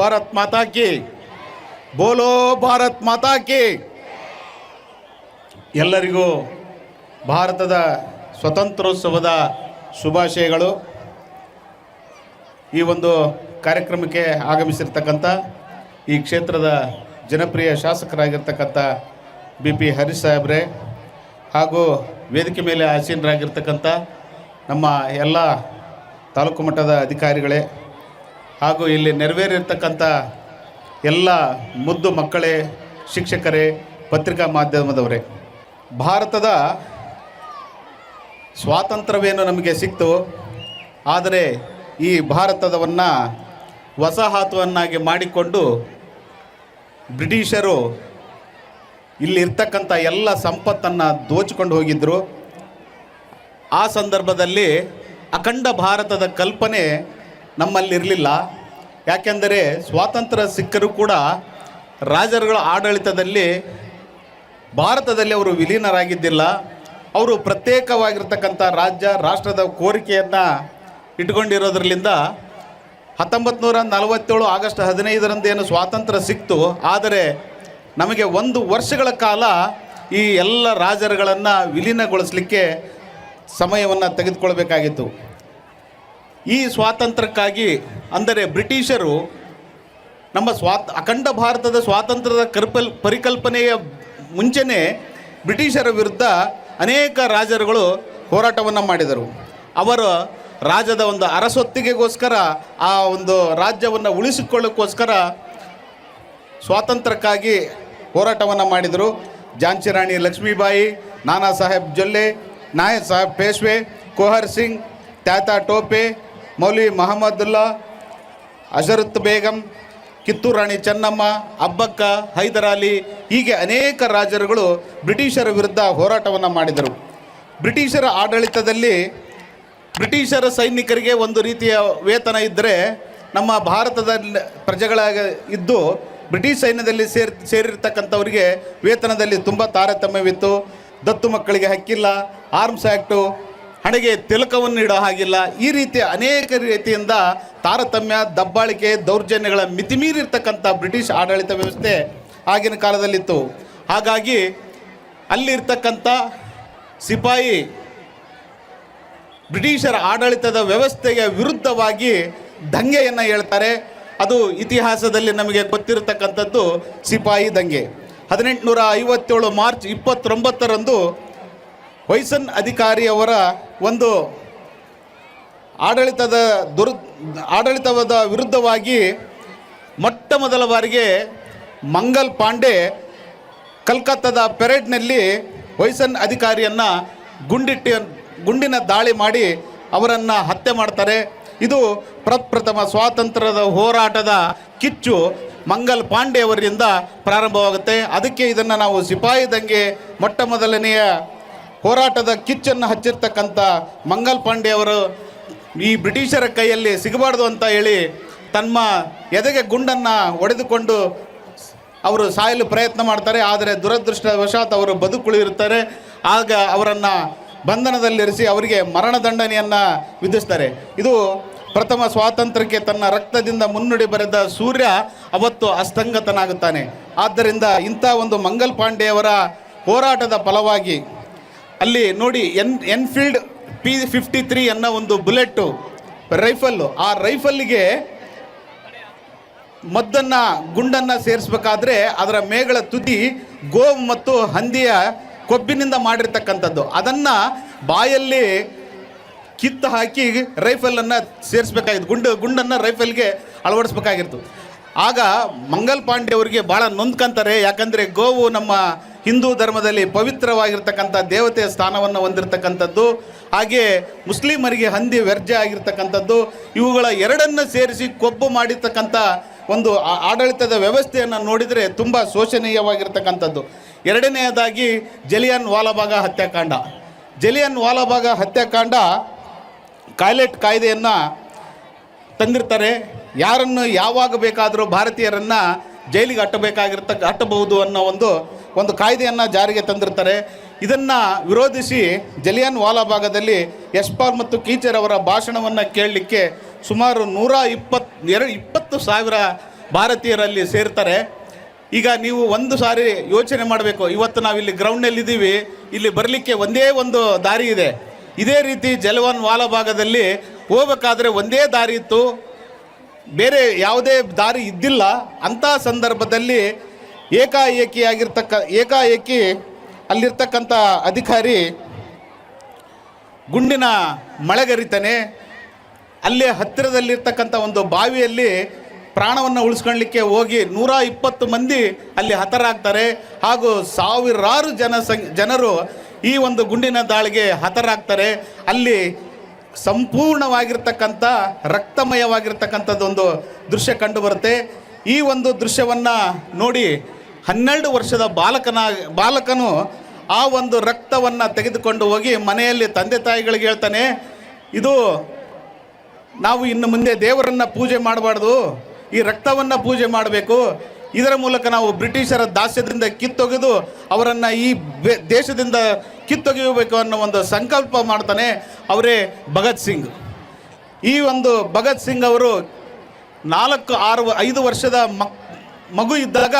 ಭಾರತ್ ಮಾತಾ ಕಿ ಬೋಲೋ ಭಾರತ್ ಮಾತಾ ಕಿ ಎಲ್ಲರಿಗೂ ಭಾರತದ ಸ್ವತಂತ್ರೋತ್ಸವದ ಶುಭಾಶಯಗಳು. ಈ ಒಂದು ಕಾರ್ಯಕ್ರಮಕ್ಕೆ ಆಗಮಿಸಿರ್ತಕ್ಕಂಥ ಈ ಕ್ಷೇತ್ರದ ಜನಪ್ರಿಯ ಶಾಸಕರಾಗಿರ್ತಕ್ಕಂಥ ಬಿ ಪಿ ಹರೀಶ್ ಸಾಹೇಬ್ರೆ ಹಾಗೂ ವೇದಿಕೆ ಮೇಲೆ ಆಸೀನರಾಗಿರ್ತಕ್ಕಂಥ ನಮ್ಮ ಎಲ್ಲ ತಾಲೂಕು ಮಟ್ಟದ ಅಧಿಕಾರಿಗಳೇ ಹಾಗೂ ಇಲ್ಲಿ ನೆರವೇರಿರ್ತಕ್ಕಂಥ ಎಲ್ಲ ಮುದ್ದು ಮಕ್ಕಳೇ, ಶಿಕ್ಷಕರೇ, ಪತ್ರಿಕಾ ಮಾಧ್ಯಮದವರೇ, ಭಾರತದ ಸ್ವಾತಂತ್ರ್ಯವೇನು ನಮಗೆ ಸಿಕ್ತು, ಆದರೆ ಈ ಭಾರತದವನ್ನು ವಸಾಹತುವನ್ನಾಗಿ ಮಾಡಿಕೊಂಡು ಬ್ರಿಟಿಷರು ಇಲ್ಲಿರ್ತಕ್ಕಂಥ ಎಲ್ಲ ಸಂಪತ್ತನ್ನು ದೋಚಿಕೊಂಡು ಹೋಗಿದ್ದರು ಆ ಸಂದರ್ಭದಲ್ಲಿ ಅಖಂಡ ಭಾರತದ ಕಲ್ಪನೆ ನಮ್ಮಲ್ಲಿರಲಿಲ್ಲ. ಯಾಕೆಂದರೆ ಸ್ವಾತಂತ್ರ್ಯ ಸಿಕ್ಕರೂ ಕೂಡ ರಾಜರುಗಳ ಆಡಳಿತದಲ್ಲಿ ಭಾರತದಲ್ಲಿ ಅವರು ವಿಲೀನರಾಗಿದ್ದಿಲ್ಲ. ಅವರು ಪ್ರತ್ಯೇಕವಾಗಿರ್ತಕ್ಕಂಥ ರಾಜ್ಯ, ರಾಷ್ಟ್ರದ ಕೋರಿಕೆಯನ್ನು ಇಟ್ಕೊಂಡಿರೋದ್ರಲ್ಲಿಂದ ಹತ್ತೊಂಬತ್ತು ನೂರ ನಲವತ್ತೇಳು ಆಗಸ್ಟ್ ಹದಿನೈದರಂದು ಏನು ಸ್ವಾತಂತ್ರ್ಯ ಸಿಕ್ತು. ಆದರೆ ನಮಗೆ ಒಂದು ವರ್ಷಗಳ ಕಾಲ ಈ ಎಲ್ಲ ರಾಜರುಗಳನ್ನು ವಿಲೀನಗೊಳಿಸಲಿಕ್ಕೆ ಸಮಯವನ್ನು ತೆಗೆದುಕೊಳ್ಬೇಕಾಗಿತ್ತು. ಈ ಸ್ವಾತಂತ್ರ್ಯಕ್ಕಾಗಿ ಅಂದರೆ ಬ್ರಿಟಿಷರು ನಮ್ಮ ಸ್ವಾತ್, ಅಖಂಡ ಭಾರತದ ಸ್ವಾತಂತ್ರ್ಯದ ಕರ್ಪಲ್, ಪರಿಕಲ್ಪನೆಯ ಮುಂಚೆನೇ ಬ್ರಿಟಿಷರ ವಿರುದ್ಧ ಅನೇಕ ರಾಜರುಗಳು ಹೋರಾಟವನ್ನು ಮಾಡಿದರು. ಅವರು ರಾಜದ ಒಂದು ಅರಸೊತ್ತಿಗೆಗೋಸ್ಕರ, ಆ ಒಂದು ರಾಜ್ಯವನ್ನು ಉಳಿಸಿಕೊಳ್ಳೋಕ್ಕೋಸ್ಕರ ಸ್ವಾತಂತ್ರ್ಯಕ್ಕಾಗಿ ಹೋರಾಟವನ್ನು ಮಾಡಿದರು. ಝಾನ್ಸಿ ರಾಣಿ ಲಕ್ಷ್ಮೀಬಾಯಿ ನಾನಾ ಸಾಹೇಬ್ ಜೊಲ್ಲೆ, ನಾಯಕ್ ಸಾಹೇಬ್ ಪೇಶ್ವೆ, ಕೋಹರ್ ಸಿಂಗ್ ತ್ಯಾತ ಟೋಪೆ ಮೌಲಿ ಮಹಮ್ಮದುಲ್ಲಾ, ಅಜರತ್ ಬೇಗಂ, ಕಿತ್ತೂರು ರಾಣಿ ಚೆನ್ನಮ್ಮ, ಅಬ್ಬಕ್ಕ ಹೈದರಾಲಿ ಹೀಗೆ ಅನೇಕ ರಾಜರುಗಳು ಬ್ರಿಟಿಷರ ವಿರುದ್ಧ ಹೋರಾಟವನ್ನು ಮಾಡಿದರು. ಬ್ರಿಟಿಷರ ಆಡಳಿತದಲ್ಲಿ ಬ್ರಿಟಿಷರ ಸೈನಿಕರಿಗೆ ಒಂದು ರೀತಿಯ ವೇತನ ಇದ್ದರೆ ನಮ್ಮ ಭಾರತದ ಪ್ರಜೆಗಳಾಗ ಇದ್ದು ಬ್ರಿಟಿಷ್ ಸೈನ್ಯದಲ್ಲಿ ಸೇರ್, ಸೇರಿರ್ತಕ್ಕಂಥವರಿಗೆ ವೇತನದಲ್ಲಿ ತುಂಬ ತಾರತಮ್ಯವಿತ್ತು. ದತ್ತು ಮಕ್ಕಳಿಗೆ ಹಕ್ಕಿಲ್ಲ, ಆರ್ಮ್ಸ್ ಆ್ಯಕ್ಟು ಹಣೆಗೆ ತಿಲಕವನ್ನು ಇಡೋ ಹಾಗಿಲ್ಲ. ಈ ರೀತಿ ಅನೇಕ ರೀತಿಯಿಂದ ತಾರತಮ್ಯ, ದಬ್ಬಾಳಿಕೆ, ದೌರ್ಜನ್ಯಗಳ ಮಿತಿಮೀರಿರ್ತಕ್ಕಂಥ ಬ್ರಿಟಿಷ್ ಆಡಳಿತ ವ್ಯವಸ್ಥೆ ಆಗಿನ ಕಾಲದಲ್ಲಿತ್ತು. ಹಾಗಾಗಿ ಅಲ್ಲಿರ್ತಕ್ಕಂಥ ಸಿಪಾಯಿ ಬ್ರಿಟಿಷರ ಆಡಳಿತದ ವ್ಯವಸ್ಥೆಗೆ ವಿರುದ್ಧವಾಗಿ ದಂಗೆಯನ್ನು ಹೇಳ್ತಾರೆ. ಅದು ಇತಿಹಾಸದಲ್ಲಿ ನಮಗೆ ಗೊತ್ತಿರತಕ್ಕಂಥದ್ದು ಸಿಪಾಯಿ ದಂಗೆ. ಹದಿನೆಂಟುನೂರ ಐವತ್ತೇಳು ಮಾರ್ಚ್ ಇಪ್ಪತ್ತೊಂಬತ್ತರಂದು ವೈಸನ್ ಅಧಿಕಾರಿಯವರ ಒಂದು ಆಡಳಿತದ ದುರ್, ಆಡಳಿತದ ವಿರುದ್ಧವಾಗಿ ಮೊಟ್ಟ ಮೊದಲ ಬಾರಿಗೆ ಮಂಗಲ್ ಪಾಂಡೆ ಕಲ್ಕತ್ತಾದ ಪೆರೇಡ್ನಲ್ಲಿ ಹೊಯ್ಸನ್ ಅಧಿಕಾರಿಯನ್ನು ಗುಂಡಿಟ್ಟು, ಗುಂಡಿನ ದಾಳಿ ಮಾಡಿ ಅವರನ್ನು ಹತ್ಯೆ ಮಾಡ್ತಾರೆ. ಇದು ಪ್ರಪ್ರಥಮ ಸ್ವಾತಂತ್ರ್ಯದ ಹೋರಾಟದ ಕಿಚ್ಚು ಮಂಗಲ್ ಪಾಂಡೆ ಅವರಿಂದ ಪ್ರಾರಂಭವಾಗುತ್ತೆ. ಅದಕ್ಕೆ ಇದನ್ನು ನಾವು ಸಿಪಾಯಿ ದಂಗೆ ಮೊಟ್ಟ ಮೊದಲನೆಯ ಹೋರಾಟದ ಕಿಚ್ಚನ್ನು ಹಚ್ಚಿರ್ತಕ್ಕಂಥ ಮಂಗಲ್ ಪಾಂಡೆ ಅವರು ಈ ಬ್ರಿಟಿಷರ ಕೈಯಲ್ಲಿ ಸಿಗಬಾರ್ದು ಅಂತ ಹೇಳಿ ತಮ್ಮ ಎದೆಗೆ ಗುಂಡನ್ನು ಒಡೆದುಕೊಂಡು ಅವರು ಸಾಯಲು ಪ್ರಯತ್ನ ಮಾಡ್ತಾರೆ. ಆದರೆ ದುರದೃಷ್ಟವಶಾತ್ ಅವರು ಬದುಕುಳಿರುತ್ತಾರೆ ಆಗ ಅವರನ್ನು ಬಂಧನದಲ್ಲಿರಿಸಿ ಅವರಿಗೆ ಮರಣದಂಡನೆಯನ್ನು ವಿಧಿಸ್ತಾರೆ. ಇದು ಪ್ರಥಮ ಸ್ವಾತಂತ್ರ್ಯಕ್ಕೆ ತನ್ನ ರಕ್ತದಿಂದ ಮುನ್ನುಡಿ ಬರೆದ ಸೂರ್ಯ ಅವತ್ತು ಅಸ್ತಂಗತನಾಗುತ್ತಾನೆ. ಆದ್ದರಿಂದ ಇಂಥ ಒಂದು ಮಂಗಲ್ ಪಾಂಡೆಯವರ ಹೋರಾಟದ ಫಲವಾಗಿ ಅಲ್ಲಿ ನೋಡಿ N Enfield P fifty three ಅನ್ನೋ ಒಂದು ಬುಲೆಟ್ಟು ರೈಫಲ್ಲು ಆ ರೈಫಲ್ಗೆ ಮದ್ದನ್ನು, ಗುಂಡನ್ನು ಸೇರಿಸ್ಬೇಕಾದ್ರೆ ಅದರ ಮೇಗಳ ತುದಿ ಗೋವು ಮತ್ತು ಹಂದಿಯ ಕೊಬ್ಬಿನಿಂದ ಮಾಡಿರ್ತಕ್ಕಂಥದ್ದು. ಅದನ್ನು ಬಾಯಲ್ಲಿ ಕಿತ್ತು ಹಾಕಿ ರೈಫಲನ್ನು ಸೇರಿಸ್ಬೇಕಾಗಿತ್ತು. ಗುಂಡು, ಗುಂಡನ್ನು ರೈಫಲ್ಗೆ ಅಳವಡಿಸ್ಬೇಕಾಗಿತ್ತು. ಆಗ ಮಂಗಲ್ ಪಾಂಡೆ ಅವರಿಗೆ ಭಾಳ ನೊಂದ್ಕಂತಾರೆ. ಯಾಕಂದರೆ ಗೋವು ನಮ್ಮ ಹಿಂದೂ ಧರ್ಮದಲ್ಲಿ ಪವಿತ್ರವಾಗಿರ್ತಕ್ಕಂಥ ದೇವತೆಯ ಸ್ಥಾನವನ್ನು ಹೊಂದಿರತಕ್ಕಂಥದ್ದು, ಹಾಗೆ ಮುಸ್ಲಿಮರಿಗೆ ಹಂದಿ ವ್ಯರ್ಜ ಆಗಿರ್ತಕ್ಕಂಥದ್ದು, ಇವುಗಳ ಎರಡನ್ನು ಸೇರಿಸಿ ಕೊಬ್ಬು ಮಾಡಿರ್ತಕ್ಕಂಥ ಒಂದು ಆಡಳಿತದ ವ್ಯವಸ್ಥೆಯನ್ನು ನೋಡಿದರೆ ತುಂಬ ಶೋಚನೀಯವಾಗಿರ್ತಕ್ಕಂಥದ್ದು ಎರಡನೆಯದಾಗಿ ಜಲಿಯನ್ ವಾಲಾಬಾಗ ಹತ್ಯಾಕಾಂಡ. ಜಲಿಯನ್ ವಾಲಾಬಾಗ ಹತ್ಯಾಕಾಂಡ ಕಾಯ್ಲೆಟ್ ಕಾಯ್ದೆಯನ್ನು ತಂದಿರ್ತಾರೆ. ಯಾರನ್ನು ಯಾವಾಗ ಬೇಕಾದರೂ ಭಾರತೀಯರನ್ನು ಜೈಲಿಗೆ ಅಟ್ಟಬೇಕಾಗಿರ್ತ ಅಟ್ಟಬಹುದು ಅನ್ನೋ ಒಂದು ಒಂದು ಕಾಯ್ದೆಯನ್ನು ಜಾರಿಗೆ ತಂದಿರ್ತಾರೆ. ಇದನ್ನು ವಿರೋಧಿಸಿ ಜಲಿಯನ್ ವಾಲಾ ಭಾಗದಲ್ಲಿ ಯಶ್ಪಾಲ್ ಮತ್ತು ಕೀಚರ್ ಅವರ ಭಾಷಣವನ್ನು ಕೇಳಲಿಕ್ಕೆ ಸುಮಾರು ನೂರ ಇಪ್ಪತ್ತು ಎರಡು, ಇಪ್ಪತ್ತು ಸಾವಿರ ಭಾರತೀಯರಲ್ಲಿ ಸೇರ್ತಾರೆ. ಈಗ ನೀವು ಒಂದು ಸಾರಿ ಯೋಚನೆ ಮಾಡಬೇಕು. ಇವತ್ತು ನಾವಿಲ್ಲಿ ಇಲ್ಲಿ ಇದ್ದೀವಿ ಇಲ್ಲಿ ಬರಲಿಕ್ಕೆ ಒಂದೇ ಒಂದು ದಾರಿ ಇದೆ. ಇದೇ ರೀತಿ ಜಲವನ್ ವಾಲಾ ಭಾಗದಲ್ಲಿ ಹೋಗಬೇಕಾದ್ರೆ ಒಂದೇ ದಾರಿ ಇತ್ತು. ಬೇರೆ ಯಾವುದೇ ದಾರಿ ಇದ್ದಿಲ್ಲ, ಅಂಥ ಸಂದರ್ಭದಲ್ಲಿ ಏಕಾಏಕಿಯಾಗಿರ್ತಕ್ಕ, ಏಕಾಏಕಿ ಅಲ್ಲಿರ್ತಕ್ಕಂಥ ಅಧಿಕಾರಿ ಗುಂಡಿನ ಮಳೆಗರಿತಾನೆ, ಅಲ್ಲೇ ಹತ್ತಿರದಲ್ಲಿರ್ತಕ್ಕಂಥ ಒಂದು ಬಾವಿಯಲ್ಲಿ ಪ್ರಾಣವನ್ನು ಉಳಿಸ್ಕೊಳ್ಳಿಕ್ಕೆ ಹೋಗಿ ನೂರ ಇಪ್ಪತ್ತು ಮಂದಿ ಅಲ್ಲಿ ಹತರಾಗ್ತಾರೆ. ಹಾಗೂ ಸಾವಿರಾರು ಜನ ಜನರು ಈ ಒಂದು ಗುಂಡಿನ ದಾಳಿಗೆ ಹತರಾಗ್ತಾರೆ. ಅಲ್ಲಿ ಸಂಪೂರ್ಣವಾಗಿರ್ತಕ್ಕಂಥ ರಕ್ತಮಯವಾಗಿರ್ತಕ್ಕಂಥದ್ದೊಂದು ದೃಶ್ಯ ಕಂಡುಬರುತ್ತೆ. ಈ ಒಂದು ದೃಶ್ಯವನ್ನು ನೋಡಿ ಹನ್ನೆರಡು ವರ್ಷದ ಬಾಲಕನ, ಬಾಲಕನು ಆ ಒಂದು ರಕ್ತವನ್ನು ತೆಗೆದುಕೊಂಡು ಹೋಗಿ ಮನೆಯಲ್ಲಿ ತಂದೆ ತಾಯಿಗಳಿಗೆ ಹೇಳ್ತಾನೆ, ಇದು ನಾವು ಇನ್ನು ಮುಂದೆ ದೇವರನ್ನು ಪೂಜೆ ಮಾಡಬಾರ್ದು. ಈ ರಕ್ತವನ್ನು ಪೂಜೆ ಮಾಡಬೇಕು. ಇದರ ಮೂಲಕ ನಾವು ಬ್ರಿಟಿಷರ ದಾಸ್ಯದಿಂದ ಕಿತ್ತೊಗೆದು ಅವರನ್ನು ಈ ದೇಶದಿಂದ ಕಿತ್ತೊಗೆಯಬೇಕು ಅನ್ನೋ ಒಂದು ಸಂಕಲ್ಪ ಮಾಡ್ತಾನೆ ಅವರೇ ಭಗತ್ ಸಿಂಗ್. ಈ ಒಂದು ಭಗತ್ ಸಿಂಗ್ ಅವರು ನಾಲ್ಕು, ಆರು, ಐದು ವರ್ಷದ ಮಗು ಇದ್ದಾಗ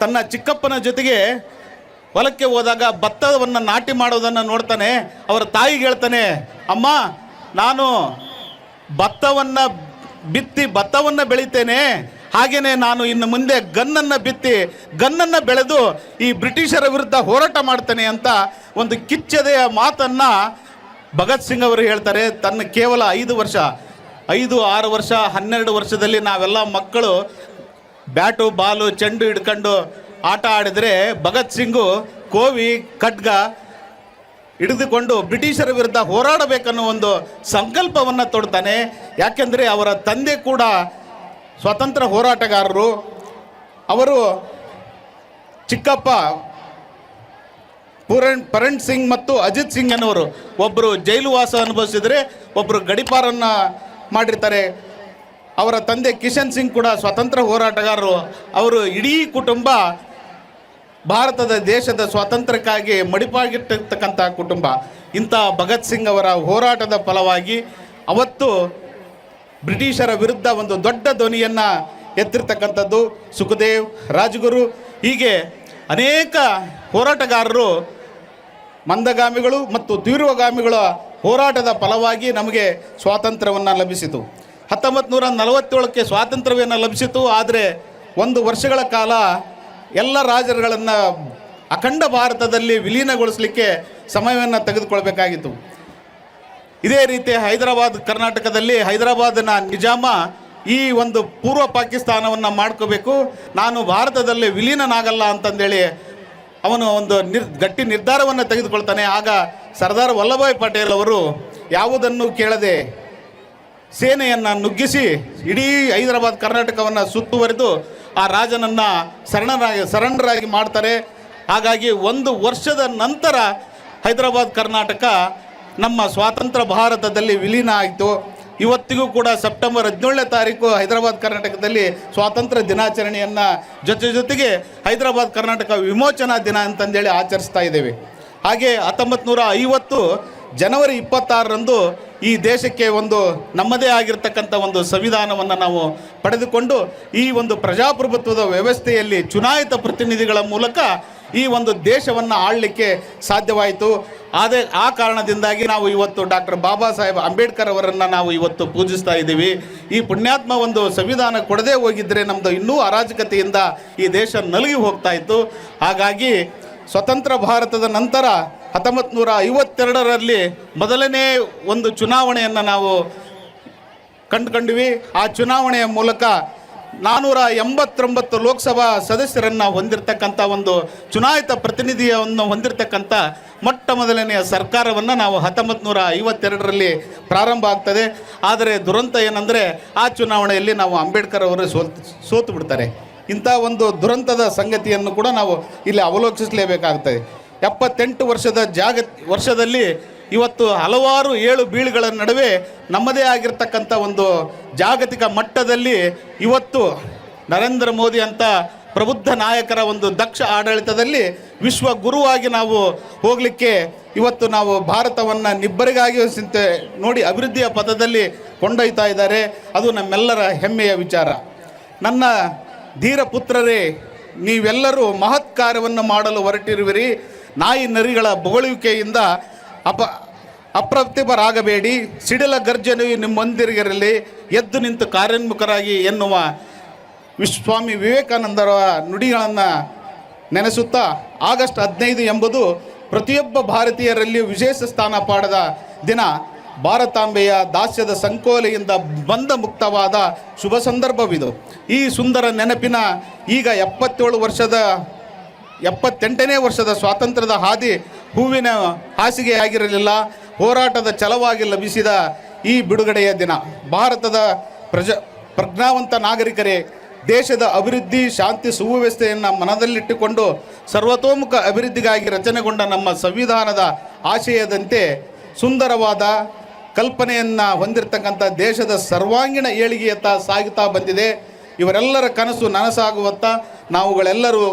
ತನ್ನ ಚಿಕ್ಕಪ್ಪನ ಜೊತೆಗೆ ಹೊಲಕ್ಕೆ ಹೋದಾಗ ಭತ್ತವನ್ನು ನಾಟಿ ಮಾಡೋದನ್ನು ನೋಡ್ತಾನೆ. ಅವರ ತಾಯಿಗೆ ಹೇಳ್ತಾನೆ, ಅಮ್ಮ, ನಾನು ಭತ್ತವನ್ನು ಬಿತ್ತಿ ಭತ್ತವನ್ನು ಬೆಳಿತೇನೆ. ಹಾಗೆಯೇ ನಾನು ಇನ್ನು ಮುಂದೆ ಗನ್ನನ್ನು ಬಿತ್ತಿ, ಗನ್ನನ್ನು ಬೆಳೆದು ಈ ಬ್ರಿಟಿಷರ ವಿರುದ್ಧ ಹೋರಾಟ ಮಾಡ್ತೇನೆ ಅಂತ ಒಂದು ಕಿಚ್ಚದೆಯ ಮಾತನ್ನು ಭಗತ್ ಸಿಂಗ್ ಅವರು ಹೇಳ್ತಾರೆ. ತನ್ನ ಕೇವಲ ಐದು ವರ್ಷ, ಐದು, ಆರು ವರ್ಷ, ಹನ್ನೆರಡು ವರ್ಷದಲ್ಲಿ ನಾವೆಲ್ಲ ಮಕ್ಕಳು ಬ್ಯಾಟು, ಬಾಲು, ಚೆಂಡು ಹಿಡ್ಕೊಂಡು ಆಟ ಆಡಿದರೆ ಭಗತ್ ಸಿಂಗು ಕೋವಿ, ಖಡ್ಗ ಹಿಡಿದುಕೊಂಡು ಬ್ರಿಟಿಷರ ವಿರುದ್ಧ ಹೋರಾಡಬೇಕನ್ನೋ ಒಂದು ಸಂಕಲ್ಪವನ್ನು ತೊಡ್ತಾನೆ. ಯಾಕೆಂದರೆ ಅವರ ತಂದೆ ಕೂಡ ಸ್ವತಂತ್ರ ಹೋರಾಟಗಾರರು, ಅವರು ಚಿಕ್ಕಪ್ಪ ಪೂರಣ್ ಪರಣ್ ಸಿಂಗ್ ಮತ್ತು ಅಜಿತ್ ಸಿಂಗ್ ಅನ್ನೋರು ಒಬ್ಬರು ಜೈಲು ವಾಸ ಅನುಭವಿಸಿದರೆ ಒಬ್ಬರು ಗಡಿಪಾರನ್ನು ಮಾಡಿರ್ತಾರೆ. ಅವರ ತಂದೆ ಕಿಶನ್ ಸಿಂಗ್ ಕೂಡ ಸ್ವಾತಂತ್ರ್ಯ ಹೋರಾಟಗಾರರು. ಅವರು ಇಡೀ ಕುಟುಂಬ ಭಾರತದ ದೇಶದ ಸ್ವಾತಂತ್ರ್ಯಕ್ಕಾಗಿ ಮಡಿಪಾಗಿಟ್ಟಿರ್ತಕ್ಕಂಥ ಕುಟುಂಬ. ಇಂಥ ಭಗತ್ ಸಿಂಗ್ ಅವರ ಹೋರಾಟದ ಫಲವಾಗಿ ಅವತ್ತು ಬ್ರಿಟಿಷರ ವಿರುದ್ಧ ಒಂದು ದೊಡ್ಡ ಧ್ವನಿಯನ್ನು ಎತ್ತಿರ್ತಕ್ಕಂಥದ್ದು. ಸುಖದೇವ್, ರಾಜಗುರು, ಹೀಗೆ ಅನೇಕ ಹೋರಾಟಗಾರರು, ಮಂದಗಾಮಿಗಳು ಮತ್ತು ತೀವ್ರಗಾಮಿಗಳ ಹೋರಾಟದ ಫಲವಾಗಿ ನಮಗೆ ಸ್ವಾತಂತ್ರ್ಯವನ್ನು ಲಭಿಸಿತು. ಹತ್ತೊಂಬತ್ತು ನೂರ ನಲವತ್ತೇಳಕ್ಕೆ ಸ್ವಾತಂತ್ರ್ಯವನ್ನು ಲಭಿಸಿತು, ಆದರೆ ಒಂದು ವರ್ಷಗಳ ಕಾಲ ಎಲ್ಲ ರಾಜರುಗಳನ್ನು ಅಖಂಡ ಭಾರತದಲ್ಲಿ ವಿಲೀನಗೊಳಿಸಲಿಕ್ಕೆ ಸಮಯವನ್ನು ತೆಗೆದುಕೊಳ್ಬೇಕಾಗಿತ್ತು. ಇದೇ ರೀತಿ ಹೈದರಾಬಾದ್, ಕರ್ನಾಟಕದಲ್ಲಿ ಹೈದರಾಬಾದ್ನ ನಿಜಾಮ ಈ ಒಂದು ಪೂರ್ವ ಪಾಕಿಸ್ತಾನವನ್ನು ಮಾಡ್ಕೋಬೇಕು. ನಾನು ಭಾರತದಲ್ಲಿ ವಿಲೀನನಾಗಲ್ಲ ಅಂತಂದೇಳಿ ಅವನು ಒಂದು ನಿರ್, ಗಟ್ಟಿ ನಿರ್ಧಾರವನ್ನು ತೆಗೆದುಕೊಳ್ತಾನೆ. ಆಗ ಸರ್ದಾರ್ ವಲ್ಲಭಾಯ್ ಪಟೇಲ್ ಅವರು ಯಾವುದನ್ನು ಕೇಳದೆ ಸೇನೆಯನ್ನು ನುಗ್ಗಿಸಿ ಇಡೀ ಹೈದರಾಬಾದ್, ಕರ್ನಾಟಕವನ್ನು ಸುತ್ತುವರೆದು ಆ ರಾಜನನ್ನು ಶರಣರಾಗಿ ಶರಣರಾಗಿ ಮಾಡ್ತಾರೆ. ಹಾಗಾಗಿ ಒಂದು ವರ್ಷದ ನಂತರ ಹೈದರಾಬಾದ್, ಕರ್ನಾಟಕ ನಮ್ಮ ಸ್ವಾತಂತ್ರ್ಯ ಭಾರತದಲ್ಲಿ ವಿಲೀನ ಆಯಿತು. ಇವತ್ತಿಗೂ ಕೂಡ ಸೆಪ್ಟೆಂಬರ್ ಹದಿನೇಳನೇ ತಾರೀಕು ಹೈದರಾಬಾದ್ ಕರ್ನಾಟಕದಲ್ಲಿ ಸ್ವಾತಂತ್ರ್ಯ ದಿನಾಚರಣೆಯನ್ನು ಜೊತೆ ಜೊತೆಗೆ ಹೈದರಾಬಾದ್ ಕರ್ನಾಟಕ ವಿಮೋಚನಾ ದಿನ ಅಂತಂದೇಳಿ ಆಚರಿಸ್ತಾ ಇದ್ದೇವೆ. ಹಾಗೆ ಹತ್ತೊಂಬತ್ತು ನೂರ ಐವತ್ತು ಜನವರಿ ಇಪ್ಪತ್ತಾರರಂದು ಈ ದೇಶಕ್ಕೆ ಒಂದು ನಮ್ಮದೇ ಆಗಿರ್ತಕ್ಕಂಥ ಒಂದು ಸಂವಿಧಾನವನ್ನು ನಾವು ಪಡೆದುಕೊಂಡು ಈ ಒಂದು ಪ್ರಜಾಪ್ರಭುತ್ವದ ವ್ಯವಸ್ಥೆಯಲ್ಲಿ ಚುನಾಯಿತ ಪ್ರತಿನಿಧಿಗಳ ಮೂಲಕ ಈ ಒಂದು ದೇಶವನ್ನು ಆಳಲಿಕ್ಕೆ ಸಾಧ್ಯವಾಯಿತು. ಅದೇ, ಆ ಕಾರಣದಿಂದಾಗಿ ನಾವು ಇವತ್ತು ಡಾಕ್ಟರ್ ಬಾಬಾ ಸಾಹೇಬ್ ಅಂಬೇಡ್ಕರ್ ಅವರನ್ನು ನಾವು ಇವತ್ತು ಪೂಜಿಸ್ತಾ ಇದ್ದೀವಿ. ಈ ಪುಣ್ಯಾತ್ಮ ಒಂದು ಸಂವಿಧಾನ ಕೊಡದೇ ಹೋಗಿದ್ದರೆ ನಮ್ಮದು ಇನ್ನೂ ಅರಾಜಕತೆಯಿಂದ ಈ ದೇಶ ನಲುಗಿ ಹೋಗ್ತಾ ಇತ್ತು. ಹಾಗಾಗಿ ಸ್ವತಂತ್ರ ಭಾರತದ ನಂತರ ಹತ್ತೊಂಬತ್ತು ನೂರ ಐವತ್ತೆರಡರಲ್ಲಿ ಮೊದಲನೇ ಒಂದು ಚುನಾವಣೆಯನ್ನು ನಾವು ಕಂಡುಕೊಂಡ್ವಿ. ಆ ಚುನಾವಣೆಯ ಮೂಲಕ ನಾನ್ನೂರ ಎಂಬತ್ತೊಂಬತ್ತು ಲೋಕಸಭಾ ಸದಸ್ಯರನ್ನು ಹೊಂದಿರತಕ್ಕಂಥ ಒಂದು ಚುನಾಯಿತ ಪ್ರತಿನಿಧಿಯನ್ನು ಹೊಂದಿರತಕ್ಕಂಥ ಮೊಟ್ಟ ಮೊದಲನೆಯ ಸರ್ಕಾರವನ್ನು ನಾವು ಹತ್ತೊಂಬತ್ತು ನೂರ ಐವತ್ತೆರಡರಲ್ಲಿ ಪ್ರಾರಂಭ ಆಗ್ತದೆ. ಆದರೆ ದುರಂತ ಏನಂದರೆ ಆ ಚುನಾವಣೆಯಲ್ಲಿ ನಾವು ಅಂಬೇಡ್ಕರ್ ಅವರು ಸೋತ್, ಸೋತು ಬಿಡ್ತಾರೆ. ಇಂಥ ಒಂದು ದುರಂತದ ಸಂಗತಿಯನ್ನು ಕೂಡ ನಾವು ಇಲ್ಲಿ ಅವಲೋಕಿಸಲೇಬೇಕಾಗ್ತದೆ. ಎಪ್ಪತ್ತೆಂಟು ವರ್ಷದ ಜಾಗ, ವರ್ಷದಲ್ಲಿ ಇವತ್ತು ಹಲವಾರು ಏಳು ಬೀಳುಗಳ ನಡುವೆ ನಮ್ಮದೇ ಆಗಿರ್ತಕ್ಕಂಥ ಒಂದು ಜಾಗತಿಕ ಮಟ್ಟದಲ್ಲಿ ಇವತ್ತು ನರೇಂದ್ರ ಮೋದಿ ಅಂತ ಪ್ರಬುದ್ಧ ನಾಯಕರ ಒಂದು ದಕ್ಷ ಆಡಳಿತದಲ್ಲಿ ವಿಶ್ವ ಗುರುವಾಗಿ ನಾವು ಹೋಗಲಿಕ್ಕೆ ಇವತ್ತು ನಾವು ಭಾರತವನ್ನು ನಿಬ್ಬರಿಗಾಗಿ ಸಿಂತೆ ನೋಡಿ ಅಭಿವೃದ್ಧಿಯ ಪಥದಲ್ಲಿ ಕೊಂಡೊಯ್ತಾ ಇದ್ದಾರೆ. ಅದು ನಮ್ಮೆಲ್ಲರ ಹೆಮ್ಮೆಯ ವಿಚಾರ. ನನ್ನ ಧೀರ ಪುತ್ರರೇ, ನೀವೆಲ್ಲರೂ ಮಹತ್ ಕಾರ್ಯವನ್ನು ಮಾಡಲು ಹೊರಟಿರುವಿರಿ. ನಾಯಿ ನರಿಗಳ ಬೊಗಳುವಿಕೆಯಿಂದ ಅಪ ಅಪ್ರತಿಭರಾಗಬೇಡಿ. ಸಿಡಿಲ ಗರ್ಜನೆಯು ಮಂದಿರಿಗರಲ್ಲಿ ಎದ್ದು ನಿಂತು ಕಾರ್ಯೋನ್ಮುಖರಾಗಿ ಎನ್ನುವ ವಿಶ್ವಾಮಿ ವಿವೇಕಾನಂದರ ನುಡಿಗಳನ್ನು ನೆನೆಸುತ್ತಾ ಆಗಸ್ಟ್ ಹದಿನೈದು ಎಂಬುದು ಪ್ರತಿಯೊಬ್ಬ ಭಾರತೀಯರಲ್ಲಿಯೂ ವಿಶೇಷ ಸ್ಥಾನ ಪಡೆದ ದಿನ. ಭಾರತಾಂಬೆಯ ದಾಸ್ಯದ ಸಂಕೋಲೆಯಿಂದ ಬಂದ ಮುಕ್ತವಾದ ಶುಭ ಸಂದರ್ಭವಿದು. ಈ ಸುಂದರ ನೆನಪಿನ ಈಗ ಎಪ್ಪತ್ತೇಳು ವರ್ಷದ ಎಪ್ಪತ್ತೆಂಟನೇ ವರ್ಷದ ಸ್ವಾತಂತ್ರ್ಯದ ಹಾದಿ ಹೂವಿನ ಹಾಸಿಗೆ ಆಗಿರಲಿಲ್ಲ, ಹೋರಾಟದ ಛಲವಾಗಿ ಲಭಿಸಿದ ಈ ಬಿಡುಗಡೆಯ ದಿನ. ಭಾರತದ ಪ್ರಜ, ಪ್ರಜ್ಞಾವಂತ ನಾಗರಿಕರೇ, ದೇಶದ ಅಭಿವೃದ್ಧಿ, ಶಾಂತಿ, ಸುವ್ಯವಸ್ಥೆಯನ್ನು ಮನದಲ್ಲಿಟ್ಟುಕೊಂಡು ಸರ್ವತೋಮುಖ ಅಭಿವೃದ್ಧಿಗಾಗಿ ರಚನೆಗೊಂಡ ನಮ್ಮ ಸಂವಿಧಾನದ ಆಶಯದಂತೆ ಸುಂದರವಾದ ಕಲ್ಪನೆಯನ್ನು ಹೊಂದಿರತಕ್ಕಂಥ ದೇಶದ ಸರ್ವಾಂಗೀಣ ಏಳಿಗೆಯತ್ತ ಸಾಗುತ್ತಾ ಬಂದಿದೆ. ಇವರೆಲ್ಲರ ಕನಸು ನನಸಾಗುವತ್ತ ನಾವುಗಳೆಲ್ಲರೂ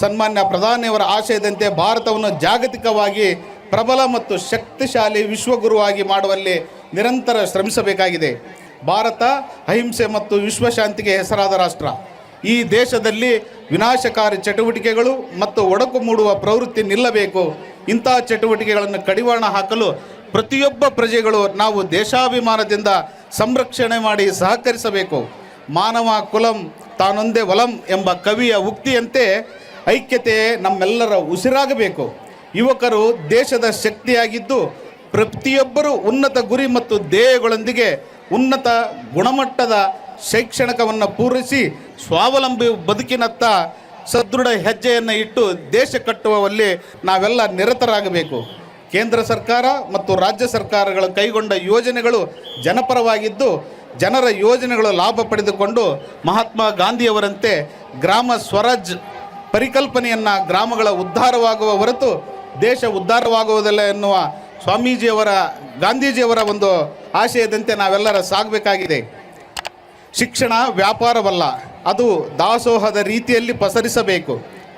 ಸನ್ಮಾನ್ಯ ಪ್ರಧಾನಿಯವರ ಆಶಯದಂತೆ ಭಾರತವನ್ನು ಜಾಗತಿಕವಾಗಿ ಪ್ರಬಲ ಮತ್ತು ಶಕ್ತಿಶಾಲಿ ವಿಶ್ವಗುರುವಾಗಿ ಮಾಡುವಲ್ಲಿ ನಿರಂತರ ಶ್ರಮಿಸಬೇಕಾಗಿದೆ. ಭಾರತ ಅಹಿಂಸೆ ಮತ್ತು ವಿಶ್ವಶಾಂತಿಗೆ ಹೆಸರಾದ ರಾಷ್ಟ್ರ. ಈ ದೇಶದಲ್ಲಿ ವಿನಾಶಕಾರಿ ಚಟುವಟಿಕೆಗಳು ಮತ್ತು ಒಡಕು ಮೂಡುವ ಪ್ರವೃತ್ತಿ ನಿಲ್ಲಬೇಕು. ಇಂತಹ ಚಟುವಟಿಕೆಗಳನ್ನು ಕಡಿವಾಣ ಹಾಕಲು ಪ್ರತಿಯೊಬ್ಬ ಪ್ರಜೆಗಳು ನಾವು ದೇಶಾಭಿಮಾನದಿಂದ ಸಂರಕ್ಷಣೆ ಮಾಡಿ ಸಹಕರಿಸಬೇಕು. ಮಾನವ ಕುಲಂ ತಾನೊಂದೇ ವಲಂ ಎಂಬ ಕವಿಯ ಉಕ್ತಿಯಂತೆ ಐಕ್ಯತೆ ನಮ್ಮೆಲ್ಲರ ಉಸಿರಾಗಬೇಕು. ಯುವಕರು ದೇಶದ ಶಕ್ತಿಯಾಗಿದ್ದು ಪ್ರತಿಯೊಬ್ಬರೂ ಉನ್ನತ ಗುರಿ ಮತ್ತು ಧ್ಯೇಯಗಳೊಂದಿಗೆ ಉನ್ನತ ಗುಣಮಟ್ಟದ ಶೈಕ್ಷಣಿಕವನ್ನು ಪೂರೈಸಿ ಸ್ವಾವಲಂಬಿ ಬದುಕಿನತ್ತ ಸದೃಢ ಹೆಜ್ಜೆಯನ್ನು ಇಟ್ಟು ದೇಶ ಕಟ್ಟುವಲ್ಲಿ ನಾವೆಲ್ಲ ನಿರತರಾಗಬೇಕು. ಕೇಂದ್ರ ಸರ್ಕಾರ ಮತ್ತು ರಾಜ್ಯ ಸರ್ಕಾರಗಳು ಕೈಗೊಂಡ ಯೋಜನೆಗಳು ಜನಪರವಾಗಿದ್ದು ಜನರ ಯೋಜನೆಗಳು ಲಾಭ ಪಡೆದುಕೊಂಡು ಮಹಾತ್ಮ ಗಾಂಧಿಯವರಂತೆ ಗ್ರಾಮ ಸ್ವರಾಜ್ ಪರಿಕಲ್ಪನೆಯನ್ನು ಗ್ರಾಮಗಳ ಉದ್ಧಾರವಾಗುವ ಹೊರತು ದೇಶ ಉದ್ಧಾರವಾಗುವುದಿಲ್ಲ ಎನ್ನುವ ಸ್ವಾಮೀಜಿಯವರ, ಗಾಂಧೀಜಿಯವರ ಒಂದು ಆಶಯದಂತೆ ನಾವೆಲ್ಲರ ಸಾಗಬೇಕಾಗಿದೆ. ಶಿಕ್ಷಣ ವ್ಯಾಪಾರವಲ್ಲ, ಅದು ದಾಸೋಹದ ರೀತಿಯಲ್ಲಿ ಪಸರಿಸಬೇಕು.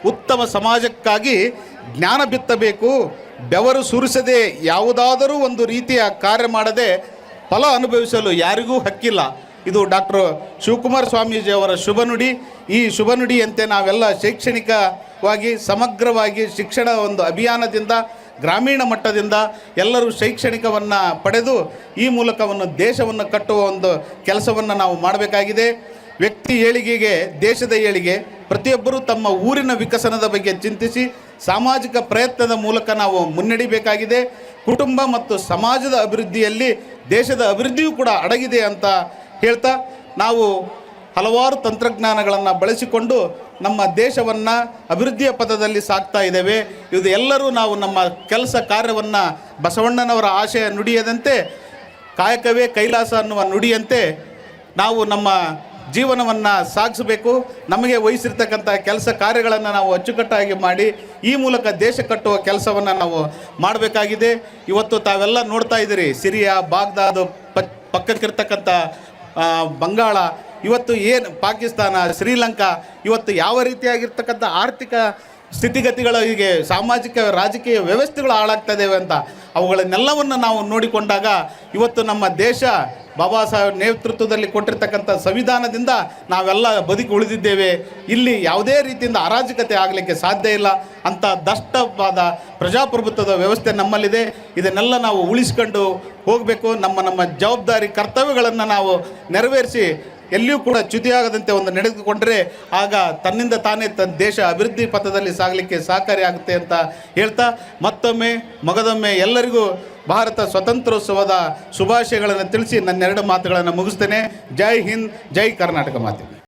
ಉತ್ತಮ ಸಮಾಜಕ್ಕಾಗಿ ಜ್ಞಾನ ಬಿತ್ತಬೇಕು. ಬೆವರು ಸುರಿಸದೆ ಯಾವುದಾದರೂ ಒಂದು ರೀತಿಯ ಕಾರ್ಯ ಮಾಡದೆ ಫಲ ಅನುಭವಿಸಲು ಯಾರಿಗೂ ಹಕ್ಕಿಲ್ಲ. ಇದು ಡಾಕ್ಟರ್ ಶಿವಕುಮಾರ ಸ್ವಾಮೀಜಿಯವರ ಶುಭ ನುಡಿ. ಈ ಶುಭ ನುಡಿಯಂತೆ ನಾವೆಲ್ಲ ಶೈಕ್ಷಣಿಕವಾಗಿ, ಸಮಗ್ರವಾಗಿ ಶಿಕ್ಷಣ ಒಂದು ಅಭಿಯಾನದಿಂದ, ಗ್ರಾಮೀಣ ಮಟ್ಟದಿಂದ ಎಲ್ಲರೂ ಶೈಕ್ಷಣಿಕವನ್ನು ಪಡೆದು ಈ ಮೂಲಕವನ್ನು ದೇಶವನ್ನು ಕಟ್ಟುವ ಒಂದು ಕೆಲಸವನ್ನು ನಾವು ಮಾಡಬೇಕಾಗಿದೆ. ವ್ಯಕ್ತಿ ಏಳಿಗೆಗೆ, ದೇಶದ ಏಳಿಗೆ ಪ್ರತಿಯೊಬ್ಬರೂ ತಮ್ಮ ಊರಿನ ವಿಕಸನದ ಬಗ್ಗೆ ಚಿಂತಿಸಿ, ಸಾಮಾಜಿಕ ಪ್ರಯತ್ನದ ಮೂಲಕ ನಾವು ಮುನ್ನಡಿಬೇಕಾಗಿದೆ. ಕುಟುಂಬ ಮತ್ತು ಸಮಾಜದ ಅಭಿವೃದ್ಧಿಯಲ್ಲಿ ದೇಶದ ಅಭಿವೃದ್ಧಿಯೂ ಕೂಡ ಅಡಗಿದೆ ಅಂತ ಹೇಳ್ತಾ, ನಾವು ಹಲವಾರು ತಂತ್ರಜ್ಞಾನಗಳನ್ನು ಬಳಸಿಕೊಂಡು ನಮ್ಮ ದೇಶವನ್ನು ಅಭಿವೃದ್ಧಿಯ ಪಥದಲ್ಲಿ ಸಾಕ್ತಾ ಇದ್ದೇವೆ. ಇದು ಎಲ್ಲರೂ ನಾವು ನಮ್ಮ ಕೆಲಸ ಕಾರ್ಯವನ್ನು ಬಸವಣ್ಣನವರ ಆಶಯ ನುಡಿಯದಂತೆ, ಕಾಯಕವೇ ಕೈಲಾಸ ಅನ್ನುವ ನುಡಿಯಂತೆ ನಾವು ನಮ್ಮ ಜೀವನವನ್ನು ಸಾಗಿಸಬೇಕು. ನಮಗೆ ವಹಿಸಿರ್ತಕ್ಕಂಥ ಕೆಲಸ ಕಾರ್ಯಗಳನ್ನು ನಾವು ಅಚ್ಚುಕಟ್ಟಾಗಿ ಮಾಡಿ, ಈ ಮೂಲಕ ದೇಶ ಕಟ್ಟುವ ಕೆಲಸವನ್ನು ನಾವು ಮಾಡಬೇಕಾಗಿದೆ. ಇವತ್ತು ತಾವೆಲ್ಲ ನೋಡ್ತಾ ಇದ್ದೀರಿ, ಸಿರಿಯಾ, ಬಾಗ್ದಾದ್ ಪಕ್ಕಕ್ಕಿರ್ತಕ್ಕಂಥ ಬಂಗಾಳ ಇವತ್ತು ಏನು ಪಾಕಿಸ್ತಾನ ಶ್ರೀಲಂಕಾ ಇವತ್ತು ಯಾವ ರೀತಿಯಾಗಿರ್ತಕ್ಕಂಥ ಆರ್ಥಿಕ ಸ್ಥಿತಿಗತಿಗಳು ಹೀಗೆ ಸಾಮಾಜಿಕ ರಾಜಕೀಯ ವ್ಯವಸ್ಥೆಗಳು ಹಾಳಾಗ್ತದೇವೆ ಅಂತ ಅವುಗಳನ್ನೆಲ್ಲವನ್ನು ನಾವು ನೋಡಿಕೊಂಡಾಗ ಇವತ್ತು ನಮ್ಮ ದೇಶ ಬಾಬಾ ಸಾಹೇಬ್ ನೇತೃತ್ವದಲ್ಲಿ ಕೊಟ್ಟಿರ್ತಕ್ಕಂಥ ಸಂವಿಧಾನದಿಂದ ನಾವೆಲ್ಲ ಬದುಕು ಉಳಿದಿದ್ದೇವೆ. ಇಲ್ಲಿ ಯಾವುದೇ ರೀತಿಯಿಂದ ಅರಾಜಕತೆ ಆಗಲಿಕ್ಕೆ ಸಾಧ್ಯ ಇಲ್ಲ. ಅಂಥ ದಷ್ಟವಾದ ಪ್ರಜಾಪ್ರಭುತ್ವದ ವ್ಯವಸ್ಥೆ ನಮ್ಮಲ್ಲಿದೆ. ಇದನ್ನೆಲ್ಲ ನಾವು ಉಳಿಸ್ಕೊಂಡು ಹೋಗಬೇಕು. ನಮ್ಮ ನಮ್ಮ ಜವಾಬ್ದಾರಿ, ಕರ್ತವ್ಯಗಳನ್ನು ನಾವು ನೆರವೇರಿಸಿ ಎಲ್ಲಿಯೂ ಕೂಡ ಚ್ಯುತಿಯಾಗದಂತೆ ಒಂದು ನಡೆದುಕೊಂಡರೆ ಆಗ ತನ್ನಿಂದ ತಾನೇ ತನ್ನ ದೇಶ ಅಭಿವೃದ್ಧಿ ಪಥದಲ್ಲಿ ಸಾಗಲಿಕ್ಕೆ ಸಹಕಾರಿಯಾಗುತ್ತೆ ಅಂತ ಹೇಳ್ತಾ ಮತ್ತೊಮ್ಮೆ ಮಗದೊಮ್ಮೆ ಎಲ್ಲರಿಗೂ ಭಾರತ ಸ್ವತಂತ್ರೋತ್ಸವದ ಶುಭಾಶಯಗಳನ್ನು ತಿಳಿಸಿ ನನ್ನೆರಡು ಮಾತುಗಳನ್ನು ಮುಗಿಸ್ತೇನೆ. ಜೈ ಹಿಂದ್, ಜೈ ಕರ್ನಾಟಕ ಮಾತೆ.